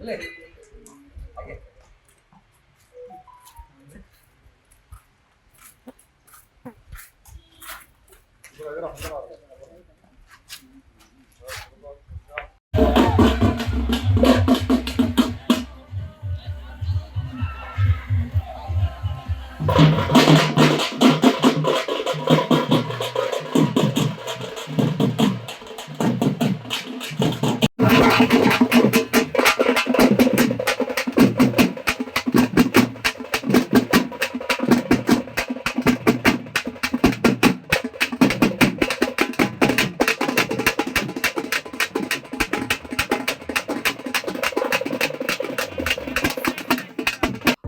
അല്ലേ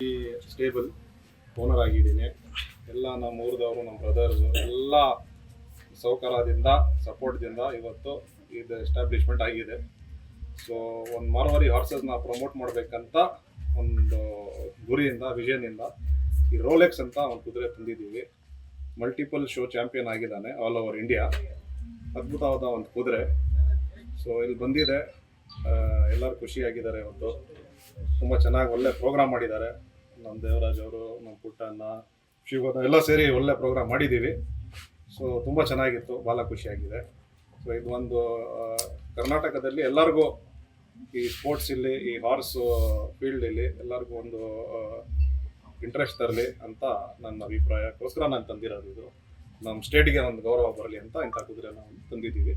तेरा stable owner ಆಗಿದ್ದೀನಿ. ಎಲ್ಲ ನಮ್ಮ ಊರದವರು, ನಮ್ಮ ಬ್ರದರ್ಸು ಎಲ್ಲ ಸೌಕರ್ಯದಿಂದ ಸಪೋರ್ಟ್ದಿಂದ ಇವತ್ತು ಇದು ಎಸ್ಟಾಬ್ಲಿಷ್ಮೆಂಟ್ ಆಗಿದೆ. ಸೊ ಒಂದು ಮಾರುವರಿ ಹಾರ್ಸಸ್ನ ಪ್ರಮೋಟ್ ಮಾಡಬೇಕಂತ ಒಂದು ಗುರಿಯಿಂದ ವಿಷನ್ನಿಂದ ಈ ರೋಲೆಕ್ಸ್ ಅಂತ ಒಂದು ಕುದುರೆ ತಂದಿದ್ದೀವಿ. ಮಲ್ಟಿಪಲ್ ಶೋ ಚಾಂಪಿಯನ್ ಆಗಿದ್ದಾನೆ ಆಲ್ ಓವರ್ ಇಂಡಿಯಾ ಅದ್ಭುತವಾದ ಒಂದು ಕುದುರೆ. ಸೊ ಇಲ್ಲಿ ಬಂದಿದೆ. ಎಲ್ಲರೂ ಖುಷಿಯಾಗಿದ್ದಾರೆ ಇವತ್ತು. ತುಂಬ ಚೆನ್ನಾಗಿ ಒಳ್ಳೆ ಪ್ರೋಗ್ರಾಮ್ ಮಾಡಿದ್ದಾರೆ. ನಮ್ಮ ದೇವರಾಜ್ ಅವರು ನಮ್ಮ ಪುಟ್ಟಣ್ಣ ಶಿವಗೌಡ ಎಲ್ಲ ಸೇರಿ ಒಳ್ಳೆ ಪ್ರೋಗ್ರಾಮ್ ಮಾಡಿದ್ದೀವಿ. ಸೊ ತುಂಬ ಚೆನ್ನಾಗಿತ್ತು. ಭಾಳ ಖುಷಿಯಾಗಿದೆ ಸೊ ಇದು ಒಂದು ಕರ್ನಾಟಕದಲ್ಲಿ ಎಲ್ಲರಿಗೂ ಈ ಸ್ಪೋರ್ಟ್ಸ್ ಇಲ್ಲಿ, ಈ ಹಾರ್ಸ್ ಫೀಲ್ಡ್ ಇಲ್ಲಿ ಎಲ್ಲರಿಗೂ ಒಂದು ಇಂಟ್ರೆಸ್ಟ್ ತರಲಿ ಅಂತ ನನ್ನ ಅಭಿಪ್ರಾಯಕ್ಕೋಸ್ಕರ ನಾನು ತಂದಿರೋದು ಇದು. ನಮ್ಮ ಸ್ಟೇಟ್ಗೆ ಒಂದು ಗೌರವ ಬರಲಿ ಅಂತ ಇಂಥ ಕುದುರೆ ನಾವು ತಂದಿದ್ದೀವಿ.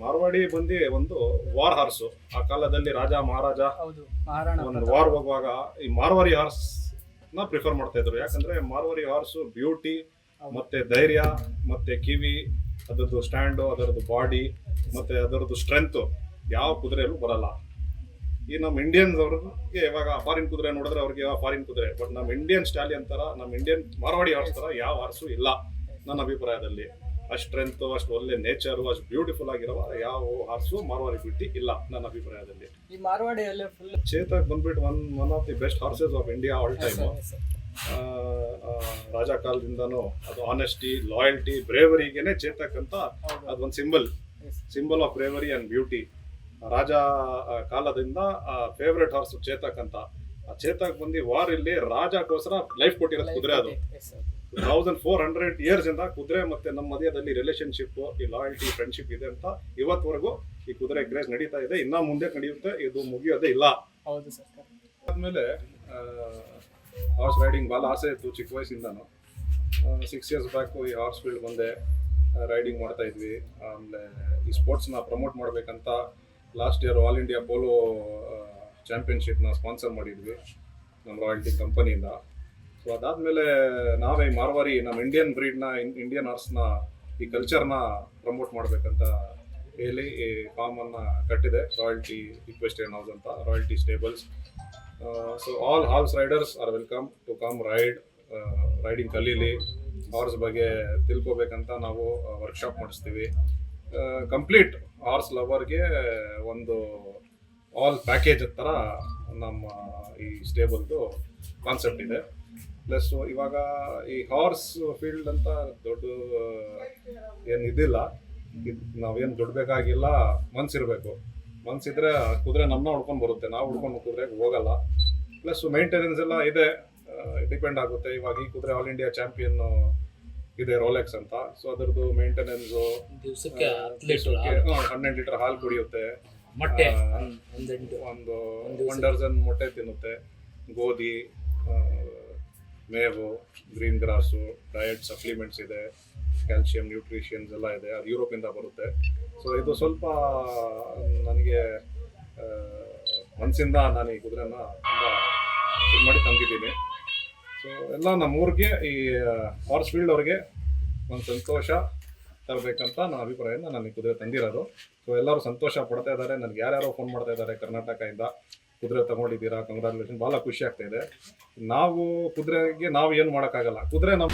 ಮಾರ್ವಾಡಿ ಬಂದು ಒಂದು ವಾರ್ ಹಾರ್ಸು. ಆ ಕಾಲದಲ್ಲಿ ರಾಜ ಮಹಾರಾಜ ಹೌದು ಮಹಾರಾಣ ಒಂದು ವಾರ್ ಹೋಗುವಾಗ ಈ ಮಾರ್ವಾರಿ ಹಾರ್ಸ್ನ ಪ್ರಿಫರ್ ಮಾಡ್ತಾ ಇದ್ರು. ಯಾಕಂದ್ರೆ ಮಾರ್ವಾರಿ ಹಾರ್ಸ್ ಬ್ಯೂಟಿ ಮತ್ತೆ ಧೈರ್ಯ ಮತ್ತೆ ಕಿವಿ ಅದರದ್ದು ಸ್ಟ್ಯಾಂಡು ಅದರದ್ದು ಬಾಡಿ ಮತ್ತೆ ಅದರದ್ದು ಸ್ಟ್ರೆಂತ್ ಯಾವ ಕುದುರೆಯಲ್ಲೂ ಬರಲ್ಲ. ಈ ನಮ್ಮ ಇಂಡಿಯನ್ಸ್ ಅವ್ರಿಗೆ ಇವಾಗ ಫಾರಿನ್ ಕುದುರೆ ನೋಡಿದ್ರೆ ಅವ್ರಿಗೆ ಫಾರಿನ್ ಕುದುರೆ. ಬಟ್ ನಮ್ಮ ಇಂಡಿಯನ್ ಸ್ಟಾಲಿಯನ್ ತರ ನಮ್ಮ ಇಂಡಿಯನ್ ಮಾರ್ವಾಡಿ ಹಾರ್ಸ್ ತರ ಯಾವ ಹಾರ್ಸು ಇಲ್ಲ ನನ್ನ ಅಭಿಪ್ರಾಯದಲ್ಲಿ. ಅಷ್ಟು ಸ್ಟ್ರೆಂತ್ ಅಷ್ಟು ಒಳ್ಳೆ ನೇಚರು ಅಷ್ಟು ಬ್ಯೂಟಿಫುಲ್ ಆಗಿರೋ ಯಾವ ಹಾರ್ಸು ಮಾರ್ವಾಡಿ ಬಿಟ್ಟು ಇಲ್ಲ ನನ್ನ ಅಭಿಪ್ರಾಯದಲ್ಲಿ. ಈ ಮಾರ್ವಾಡಿಯಲ್ಲಿ ಫುಲ್ ಚೇತಕ್ ಬಂದ್ಬಿಟ್ಟು one one of the best horses of India all time Raja ಕಾಲದಿಂದನೂ ಅದು ಆನೆಸ್ಟಿ ಲಾಯಲ್ಟಿ ಬ್ರೇವರಿಗೆನೆ ಚೇತಕ್ ಅಂತ ಅದೊಂದು symbol symbol of bravery and beauty ರಾಜ ಕಾಲದಿಂದ ಫೇವ್ರೆಟ್ ಹಾರ್ಸ್ ಚೇತಕ್ ಅಂತ. ಆ ಚೇತಕ್ ಬಂದು ವಾರ್ ಇಲ್ಲಿ ರಾಜಕ್ಕೋಸ್ಕರ ಲೈಫ್ ಕೊಟ್ಟಿರೋದು ಕುದುರೆ ಅದು. ತೌಸಂಡ್ ಫೋರ್ ಹಂಡ್ರೆಡ್ ಇಯರ್ಸ್ ಇಂದ ಕುದುರೆ ಮತ್ತೆ ನಮ್ಮ ಮಧ್ಯದಲ್ಲಿ ರಿಲೇಶನ್ಶಿಪ್ ಈ ಲಾಯಲ್ಟಿ ಫ್ರೆಂಡ್ಶಿಪ್ ಇದೆ ಅಂತ ಇವತ್ವರೆಗೂ ಈ ಕುದುರೆ ಕ್ರೇಜ್ ನಡೀತಾ ಇದೆ. ಇನ್ನ ಮುಂದೆ ನಡೆಯುತ್ತೆ ಇದು ಮುಗಿಯೋದೇ ಇಲ್ಲ. ಹೌದು ಸರ್ ಆದ್ಮೇಲೆ ಹಾರ್ಸ್ ರೈಡಿಂಗ್ ಭಾಳ ಆಸೆ ಇತ್ತು ಚಿಕ್ಕ ವಯಸ್ಸಿಂದ ಸಿಕ್ಸ್ ಇಯರ್ಸ್ ಬ್ಯಾಕು ಈ ಹಾರ್ಸ್ ಫೀಲ್ಡ್ ಬಂದೆ ರೈಡಿಂಗ್ ಮಾಡ್ತಾ ಇದ್ವಿ. ಆಮೇಲೆ ಈ ಸ್ಪೋರ್ಟ್ಸ್ನ ಪ್ರಮೋಟ್ ಮಾಡಬೇಕಂತ last year all India polo ಚಾಂಪಿಯನ್ಶಿಪ್ನ sponsor ಮಾಡಿದ್ವಿ ನಮ್ಮ ರಾಯಲ್ಟಿ ಕಂಪನಿಯಿಂದ ಸೊ ಅದಾದಮೇಲೆ ನಾವೇ ಮಾರ್ವಾರಿ ನಮ್ಮ ಇಂಡಿಯನ್ ಬ್ರೀಡ್ನ ಇಂಡಿಯನ್ ಹಾರ್ಸ್ನ ಈ ಕಲ್ಚರ್ನ ಪ್ರಮೋಟ್ ಮಾಡಬೇಕಂತ ಹೇಳಿ ಈ ಫಾರ್ಮನ್ನು ಕಟ್ಟಿದೆ. ರಾಯಲ್ಟಿ ಇಕ್ವೆಸ್ಟಿಯನ್ ಹೌಸ್ ಅಂತ? Royalty stables so all halls riders are welcome to come ride riding ಕಲೀಲಿ. Horse ಬಗ್ಗೆ ತಿಳ್ಕೊಬೇಕಂತ ನಾವು ವರ್ಕ್ಶಾಪ್ ಮಾಡಿಸ್ತೀವಿ. ಕಂಪ್ಲೀಟ್ ಹಾರ್ಸ್ ಲವರ್ಗೆ ಒಂದು ಆಲ್ ಪ್ಯಾಕೇಜ್ ಥರ ನಮ್ಮ ಈ ಸ್ಟೇಬಲ್ದು ಕಾನ್ಸೆಪ್ಟ್ ಇದೆ. ಪ್ಲಸ್ ಇವಾಗ ಈ ಹಾರ್ಸ್ ಫೀಲ್ಡ್ ಅಂತ ದೊಡ್ಡ ಏನು ಇದಿಲ್ಲ. ಇದ್- ನಾವೇನು ದುಡ್ಬೇಕಾಗಿಲ್ಲ ಮನ್ಸಿರ್ಬೇಕು ಮನ್ಸಿದ್ರೆ ಕುದುರೆ ನಮ್ಮನ್ನ ಹುಡ್ಕೊಂಡು ಬರುತ್ತೆ. ನಾವು ಹುಡ್ಕೊಂಡು ಕುದುರೆಗೆ ಹೋಗಲ್ಲ. ಪ್ಲಸ್ ಮೈಂಟೆನೆನ್ಸ್ ಎಲ್ಲ ಇದೆ. ಡಿಪೆಂಡ್ ಆಗುತ್ತೆ. ಇವಾಗ ಈ ಕುದುರೆ ಆಲ್ ಇಂಡಿಯಾ ಚಾಂಪಿಯನ್ ಇದೆ ರೋಲೆಕ್ಸ್ ಅಂತ. ಸೊ ಅದರದ್ದು ಮೇಂಟೆನೆನ್ಸು ಹನ್ನೆರಡು ಲೀಟರ್ ಹಾಲು ಕುಡಿಯುತ್ತೆ. ಒಂದ್- ಒನ್ ಡರ್ಜನ್ ಮೊಟ್ಟೆ ತಿನ್ನುತ್ತೆ. ಗೋಧಿ. ಮೇವು, ಗ್ರೀನ್ ಗ್ರಾಸು, ಡಯಟ್ ಸಪ್ಲಿಮೆಂಟ್ಸ್ ಇದೆ ಕ್ಯಾಲ್ಸಿಯಂ ನ್ಯೂಟ್ರಿಷನ್ಸ್ ಎಲ್ಲ ಇದೆ, ಅದು ಯುರೋಪಿಂದ ಬರುತ್ತೆ. ಸೊ ಇದು ಸ್ವಲ್ಪ, ನನಗೆ ಮನಸ್ಸಿಂದ ನಾನು ಈ ಕುದುರೆನ ತುಂಬ ಇದು ಮಾಡಿ ತಂದಿದ್ದೀನಿ. ಸೊ ಎಲ್ಲ ನಮ್ಮೂರಿಗೆ, ಈ ಹಾರ್ಸ್ ಫೀಲ್ಡ್ ಅವ್ರಿಗೆ ಒಂದು ಸಂತೋಷ ತರಬೇಕಂತ ನನ್ನ ಅಭಿಪ್ರಾಯನ ನಾನು ಈ ಕುದುರೆ ತಂದಿರೋದು. ಸೊ ಎಲ್ಲರೂ ಸಂತೋಷ ಪಡ್ತಾ ಇದ್ದಾರೆ. ನನಗೆ ಯಾರ್ಯಾರೋ ಫೋನ್ ಮಾಡ್ತಾ ಇದ್ದಾರೆ ಕರ್ನಾಟಕದಿಂದ. ಕುದುರೆ ತಗೊಂಡಿದ್ದೀರಾ ಕಂಗ್ರಾಚುಲೇಷನ್ ಭಾಳ ಖುಷಿ ಆಗ್ತಾ ಇದೆ. ನಾವು ಕುದುರೆಗೆ ನಾವು ಏನು ಮಾಡೋಕ್ಕಾಗಲ್ಲ. ಕುದುರೆ ನಮ್ಮ